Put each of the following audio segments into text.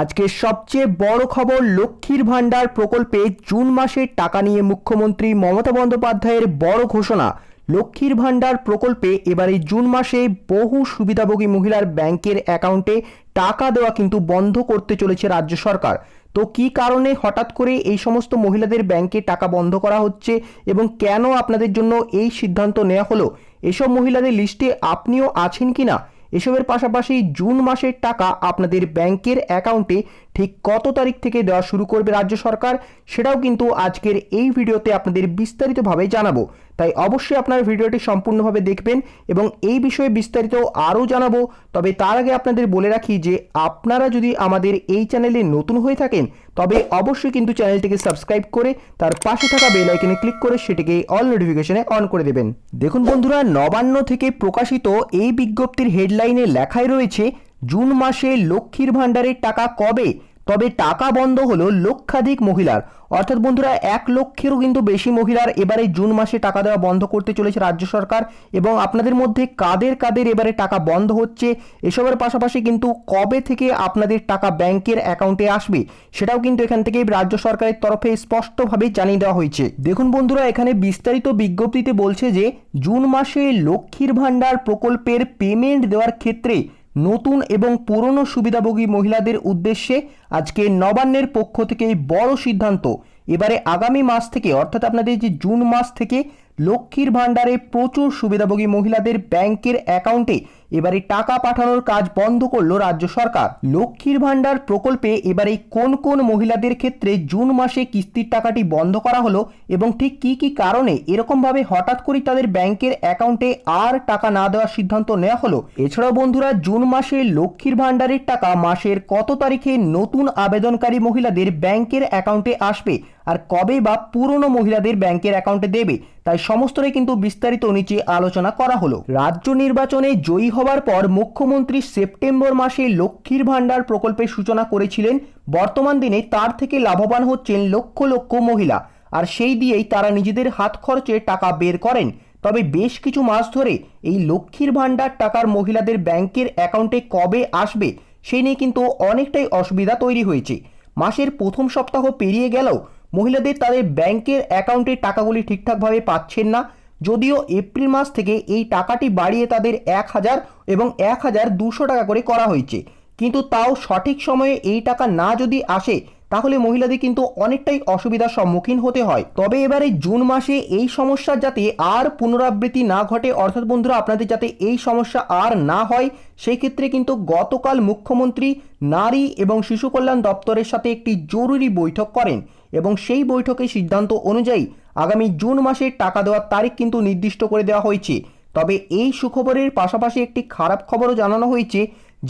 আজকে সবচেয়ে বড় খবর লক্ষ্মীর ভাণ্ডার প্রকল্পে জুন মাসের টাকা নিয়ে মুখ্যমন্ত্রী মমতা বন্দ্যোপাধ্যায়ের বড় ঘোষণা। লক্ষ্মীর ভাণ্ডার প্রকল্পে এবারে জুন মাসে বহু সুবিধাভোগী মহিলার ব্যাংকের অ্যাকাউন্টে টাকা দেওয়া কিন্তু বন্ধ করতে চলেছে রাজ্য সরকার। তো কি কারণে হঠাৎ করে এই সমস্ত মহিলাদের ব্যাংকে টাকা বন্ধ করা হচ্ছে এবং কেন আপনাদের জন্য এই সিদ্ধান্ত নেওয়া হলো? এসব মহিলাদের লিস্টে আপনিও আছেন কি না এসবের পাশাপাশি জুন মাসের টাকা আপনাদের ব্যাংকের অ্যাকাউন্টে ঠিক কত তারিখ থেকে দেওয়া শুরু করবে রাজ্য সরকার, সেটাও কিন্তু আজকের এই ভিডিওতে আপনাদের বিস্তারিতভাবে জানাব। তাই অবশ্যই আপনার ভিডিওটি সম্পূর্ণভাবে দেখবেন এবং এই বিষয়ে বিস্তারিত আরও জানাব। তবে তার আগে আপনাদের বলে রাখি যে আপনারা যদি আমাদের এই চ্যানেলে নতুন হয়ে থাকেন তবে অবশ্যই কিন্তু চ্যানেলটিকে সাবস্ক্রাইব করে তার পাশে থাকা বেল আইকনে ক্লিক করে সেটিকে অল নোটিফিকেশনে অন করে দেবেন। দেখুন বন্ধুরা, নবান্ন থেকে প্রকাশিত এই বিজ্ঞপ্তির হেডলাইনে লেখাই রয়েছে, জুন মাসে লক্ষ্মীর ভাণ্ডারের টাকা কবে তবে টাকা বন্ধ হলো লক্ষাধিক মহিলার, অর্থাৎ বন্ধুরা এক লক্ষেরও কিন্তু বেশি মহিলার এবারে জুন মাসে টাকা দেওয়া বন্ধ করতে চলেছে রাজ্য সরকার এবং আপনাদের মধ্যে কাদের কাদের এবারে টাকা বন্ধ হচ্ছে, এসবের পাশাপাশি কিন্তু কবে থেকে আপনাদের টাকা ব্যাংকের অ্যাকাউন্টে আসবে, সেটাও কিন্তু এখান থেকে রাজ্য সরকারের তরফে স্পষ্টভাবে জানিয়ে দেওয়া হয়েছে। দেখুন বন্ধুরা, এখানে বিস্তারিত বিজ্ঞপ্তিতে বলছে যে, জুন মাসে লক্ষ্মীর ভাণ্ডার প্রকল্পের পেমেন্ট দেওয়ার ক্ষেত্রে নতুন এবং পুরনো সুবিধাভোগী মহিলাদের উদ্দেশ্যে আজকে নবান্নের পক্ষ থেকে বড় সিদ্ধান্ত। এবারে আগামী মাস থেকে, অর্থাৎ আপনাদের যে জুন মাস থেকে লক্ষ্মীর ভাণ্ডারে প্রচুর সুবিধাভোগী মহিলাদের ব্যাংকের অ্যাকাউন্টে এবারে টাকা পাঠানোর কাজ বন্ধ করল রাজ্য সরকার। লক্ষ্মীর ভাণ্ডার প্রকল্পে এবারে কোন কোন মহিলাদের ক্ষেত্রে জুন মাসে কিস্তির টাকাটি বন্ধ করা হলো এবং ঠিক কি কি কারণে এরকমভাবে হঠাৎ করে তাদের ব্যাংকের অ্যাকাউন্টে আর টাকা না দেওয়ার সিদ্ধান্ত নেওয়া হলো? এছাড়াও বন্ধুরা, জুন মাসে লক্ষ্মীর ভাণ্ডারের টাকা মাসের কত তারিখে নতুন আবেদনকারী মহিলাদের ব্যাংকের অ্যাকাউন্টে আসবে? আর কবে বা পুরনো মহিলাদের ব্যাংকের অ্যাকাউন্টে দেবে? তাই সমস্তটাই কিন্তু বিস্তারিত নিচে আলোচনা করা হলো। রাজ্য নির্বাচনে জয়ী হওয়ার পর মুখ্যমন্ত্রী সেপ্টেম্বর মাসে লক্ষ্মীর ভাণ্ডার প্রকল্পের সূচনা করেছিলেন। বর্তমান দিনে তার থেকে লাভবান হচ্ছেন লক্ষ লক্ষ মহিলা। আর সেই দিয়েই তারা নিজেদের হাত খরচে টাকা বের করেন। তবে বেশ কিছু মাস ধরে এই লক্ষ্মীর ভাণ্ডার টাকার মহিলাদের ব্যাংকের অ্যাকাউন্টে কবে আসবে সেই নিয়ে কিন্তু অনেকটাই অসুবিধা তৈরি হয়েছে। মাসের প্রথম সপ্তাহ পেরিয়ে গেলেও মহিলাদের তাদের ব্যাংকের অ্যাকাউন্টে টাকাগুলি ঠিকঠাকভাবে পাচ্ছেন না। যদিও এপ্রিল মাস থেকে এই টাকাটি বাড়িয়ে তাদের এক হাজার এবং এক হাজার দুশো টাকা করে করা হয়েছে। কিন্তু তাও সঠিক সময়ে এই টাকা না যদি আসে তাহলে মহিলাদের কিন্তু অনেকটাই অসুবিধার সম্মুখীন হতে হয়। তবে এবারে জুন মাসে এই সমস্যার যাতে আর পুনরাবৃত্তি না ঘটে, অর্থাৎ বন্ধুরা আপনাদের যাতে এই সমস্যা আর না হয় সেই ক্ষেত্রে কিন্তু গতকাল মুখ্যমন্ত্রী নারী এবং শিশু কল্যাণ দপ্তরের সাথে একটি জরুরি বৈঠক করেন এবং সেই বৈঠকে সিদ্ধান্ত অনুযায়ী আগামী জুন মাসে টাকা দেওয়ার তারিখ কিন্তু নির্দিষ্ট করে দেওয়া হয়েছে। তবে এই সুখবরের পাশাপাশি একটি খারাপ খবরও জানানো হয়েছে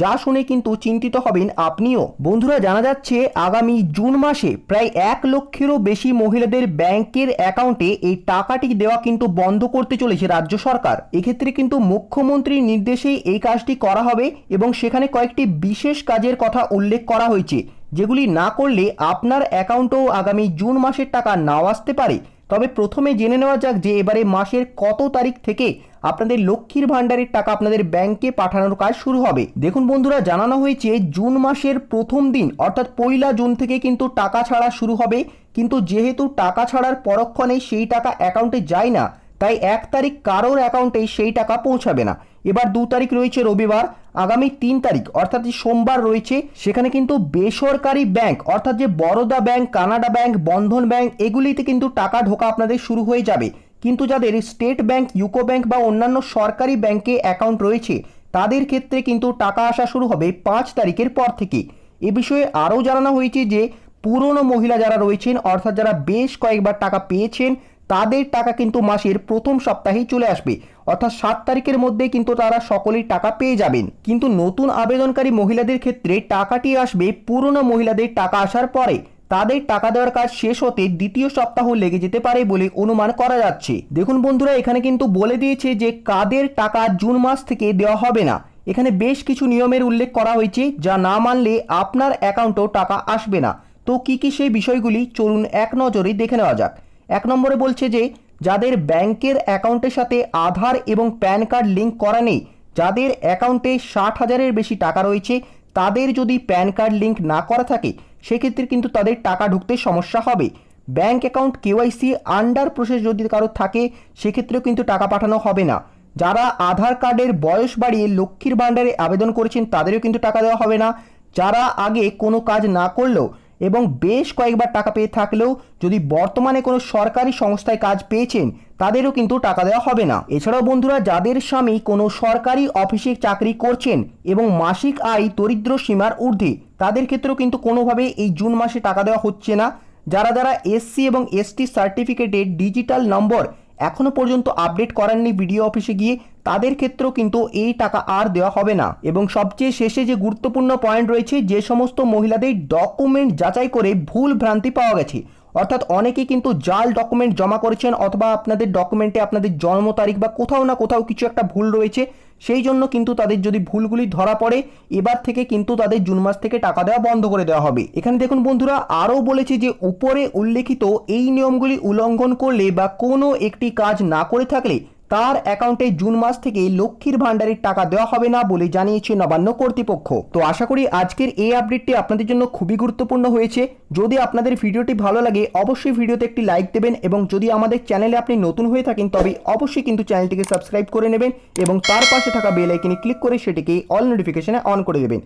যা শুনে কিন্তু চিন্তিত হবেন আপনিও। বন্ধুরা, জানা যাচ্ছে আগামী জুন মাসে প্রায় এক লক্ষেরও বেশি মহিলাদের ব্যাংকের অ্যাকাউন্টে এই টাকাটি দেওয়া কিন্তু বন্ধ করতে চলেছে রাজ্য সরকার। এক্ষেত্রে কিন্তু মুখ্যমন্ত্রীর নির্দেশেই এই কাজটি করা হবে এবং সেখানে কয়েকটি বিশেষ কাজের কথা উল্লেখ করা হয়েছে, যেগুলি না করলে আপনার অ্যাকাউন্টেও আগামী জুন মাসের টাকা নাও আসতে পারে। তবে প্রথমে জেনে নেওয়া যাক যে এবারে মাসের কত তারিখ থেকে আপনাদের লক্ষ্মীর ভাণ্ডারের টাকা আপনাদের ব্যাংকে পাঠানোর কাজ শুরু হবে। দেখুন বন্ধুরা, জানানো হয়েছে জুন মাসের প্রথম দিন, অর্থাৎ পয়লা জুন থেকে কিন্তু টাকা ছাড়া শুরু হবে। কিন্তু যেহেতু টাকা ছাড়ার পরক্ষণে সেই টাকা অ্যাকাউন্টে যায় না। তাই এক তারিখ কারোর অ্যাকাউন্টে সেই টাকা পৌঁছাবে না। এবার দু তারিখ রয়েছে রবিবার আগামী তিন তারিখ, অর্থাৎ যে সোমবার রয়েছে, সেখানে কিন্তু বেসরকারি ব্যাংক, অর্থাৎ যে Baroda bank, Canada bank, Bandhan bank, এগুলিতে কিন্তু টাকা ঢোকা আপনাদের শুরু হয়ে যাবে। কিন্তু যাদের স্টেট ব্যাংক, ইউকো ব্যাংক বা অন্যান্য সরকারি ব্যাংকে অ্যাকাউন্ট রয়েছে, তাদের ক্ষেত্রে কিন্তু টাকা আসা শুরু হবে পাঁচ তারিখের পর থেকে। এ বিষয়ে আরও জানানো হয়েছে যে, পুরনো মহিলা যারা রয়েছেন, অর্থাৎ যারা বেশ কয়েকবার টাকা পেয়েছেন তাদের টাকা কিন্তু মাসের প্রথম সপ্তাহেই চলে আসবে। অর্থাৎ সাত তারিখের মধ্যে কিন্তু তারা সকলেই টাকা পেয়ে যাবেন। কিন্তু নতুন আবেদনকারী মহিলাদের ক্ষেত্রে টাকাটি আসবে পুরনো মহিলাদের টাকা আসার পরে। তাদের টাকা দেওয়ার কাজ শেষ হতে দ্বিতীয় সপ্তাহ লেগে যেতে পারে বলে অনুমান করা যাচ্ছে। দেখুন বন্ধুরা, এখানে কিন্তু বলে দিয়েছে যে কাদের টাকা জুন মাস থেকে দেওয়া হবে না। এখানে বেশ কিছু নিয়মের উল্লেখ করা হয়েছে যা না মানলে আপনার অ্যাকাউন্টেও টাকা আসবে না। তো কি কি সেই বিষয়গুলি চলুন এক নজরে দেখে নেওয়া যাক। এক নম্বরে বলছে যে, যাদের ব্যাংকের অ্যাকাউন্টের সাথে আধার এবং প্যান কার্ড লিঙ্ক করা নেই, যাদের অ্যাকাউন্টে ষাট হাজারের বেশি টাকা রয়েছে, তাদের যদি প্যান কার্ড লিঙ্ক না করা থাকে, সেক্ষেত্রে কিন্তু তাদের টাকা ঢুকতে সমস্যা হবে। Bank account KYC under process যদি কারোর থাকে, সেক্ষেত্রেও কিন্তু টাকা পাঠানো হবে না। যারা আধার কার্ডের বয়স বাড়িয়ে লক্ষ্মীর ভাণ্ডারে আবেদন করেছেন, তাদেরও কিন্তু টাকা দেওয়া হবে না। যারা আগে কোনো কাজ না করলেও এবং বেশ কয়েকবার টাকা পেয়ে থাকলেও যদি বর্তমানে কোনো সরকারি সংস্থায় কাজ পেয়েছেন, তাদেরও কিন্তু টাকা দেওয়া হবে না। এছাড়াও বন্ধুরা, যাদের স্বামী কোনো সরকারি অফিসে চাকরি করছেন এবং মাসিক আয় দরিদ্র সীমার ঊর্ধ্বে, তাদের ক্ষেত্রেও কিন্তু কোনোভাবে এই জুন মাসে টাকা দেওয়া হচ্ছে না। যারা যারা এসসি এবং এসটি সার্টিফিকেটের ডিজিটাল নম্বর এখনও পর্যন্ত আপডেট করাননি বিডিও অফিসে গিয়ে তাদের ক্ষেত্রেও কিন্তু এই টাকা আর দেওয়া হবে না। এবং সবচেয়ে শেষে যে গুরুত্বপূর্ণ পয়েন্ট রয়েছে, যে সমস্ত মহিলাদের ডকুমেন্ট যাচাই করে ভুল ভ্রান্তি পাওয়া গেছে। অর্থাৎ অনেকে কিন্তু জাল ডকুমেন্ট জমা করেছেন অথবা আপনাদের ডকুমেন্টে আপনাদের জন্ম তারিখ বা কোথাও না কোথাও কিছু একটা ভুল রয়েছে, সেই জন্য কিন্তু তাদের যদি ভুলগুলি ধরা পড়ে, এবার থেকে কিন্তু তাদের জুন মাস থেকে টাকা দেওয়া বন্ধ করে দেওয়া হবে। এখানে দেখুন বন্ধুরা, আরও বলেছে যে উপরে উল্লেখিত এই নিয়মগুলি উল্লঙ্ঘন করলে বা কোনো একটি কাজ না করে থাকলে তার অ্যাকাউন্টে জুন মাস থেকে লক্ষ্মীর ভাণ্ডারের টাকা দেওয়া হবে না বলে জানিয়েছে নবান্ন কর্তৃপক্ষ। তো আশা করি আজকের এই আপডেটটি আপনাদের জন্য খুবই গুরুত্বপূর্ণ হয়েছে। যদি আপনাদের ভিডিওটি ভালো লাগে, অবশ্যই ভিডিওতে একটি লাইক দেবেন এবং যদি আমাদের চ্যানেলে আপনি নতুন হয়ে থাকেন, তবে অবশ্যই কিন্তু চ্যানেলটিকে সাবস্ক্রাইব করে নেবেন এবং তার পাশে থাকা বেল আইকনে ক্লিক করে সেটিকে অল নোটিফিকেশনে অন করে দেবেন।